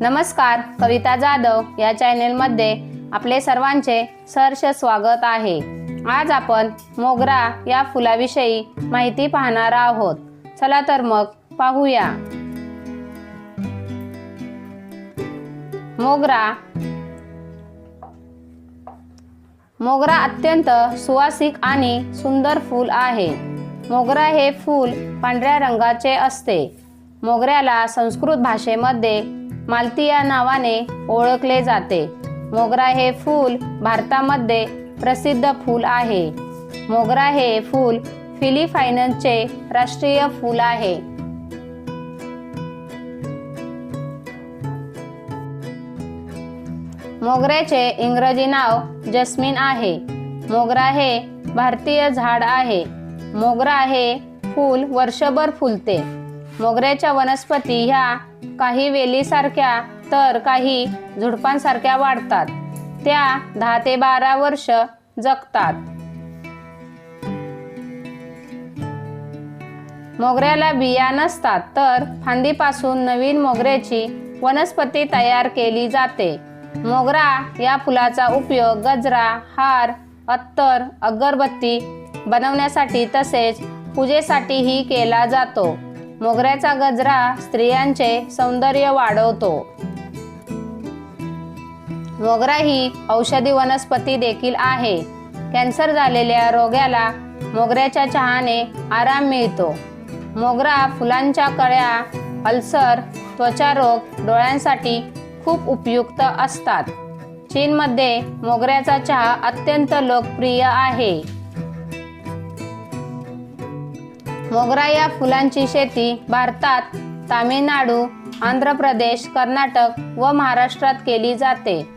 नमस्कार कविता जाधव या चॅनेलमध्ये आपले सर्वांचे सहर्ष स्वागत आहे. आज आपण मोगरा या फुलाविषयी माहिती पाहणार आहोत. चला तर मग पाहूया. मोगरा. मोगरा अत्यंत सुवासिक आणि सुंदर फूल आहे. मोगरा हे फूल पांढऱ्या रंगाचे असते. मोगऱ्याला संस्कृत भाषेमध्ये मालती या नावाने ओळखले जाते. मोगरा हे फूल भारतामध्ये प्रसिद्ध फूल आहे. मोगरा हे फूल फिलिपाईन्सचे राष्ट्रीय फूल आहे. मोगऱ्याचे इंग्रजी नाव जस्मिन आहे. मोगरा हे भारतीय झाड आहे. मोगरा हे फूल वर्षभर फुलते. मोगऱ्याच्या वनस्पती ह्या काही वेलीसारख्या तर काही झुडपांसारख्या वाढतात. त्या दहा ते बारा वर्ष जगतात. मोगऱ्याला बिया नसतात तर फांदीपासून नवीन मोगऱ्याची वनस्पती तयार केली जाते. मोगरा या फुलाचा उपयोग गजरा हार अत्तर अगरबत्ती बनवण्यासाठी तसेच पूजेसाठीही केला जातो. मोगऱ्याचा गजरा स्त्रियांचे सौंदर्य वाढवतो. मोगरा ही औषधी वनस्पती देखील आहे. कॅन्सर झालेल्या रोग्याला मोगऱ्याच्या चहाने आराम मिळतो. मोगरा फुलांच्या कळ्या अल्सर त्वचारोग डोळ्यांसाठी खूप उपयुक्त असतात. चीनमध्ये मोगऱ्याचा चहा अत्यंत लोकप्रिय आहे. मोगरा या फुलांची शेती भारतात तामिळनाडू आंध्र प्रदेश कर्नाटक व महाराष्ट्रात केली जाते.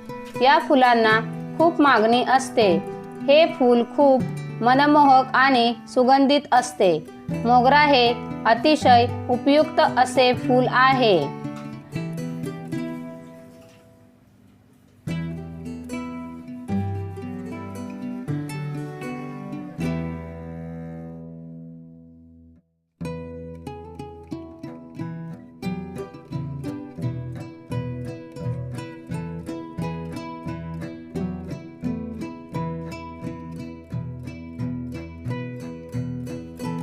या फुलांना खूप मागणी असते. हे फूल खूप मनमोहक आणि सुगंधित असते. मोगरा हे अतिशय उपयुक्त असे फूल आहे.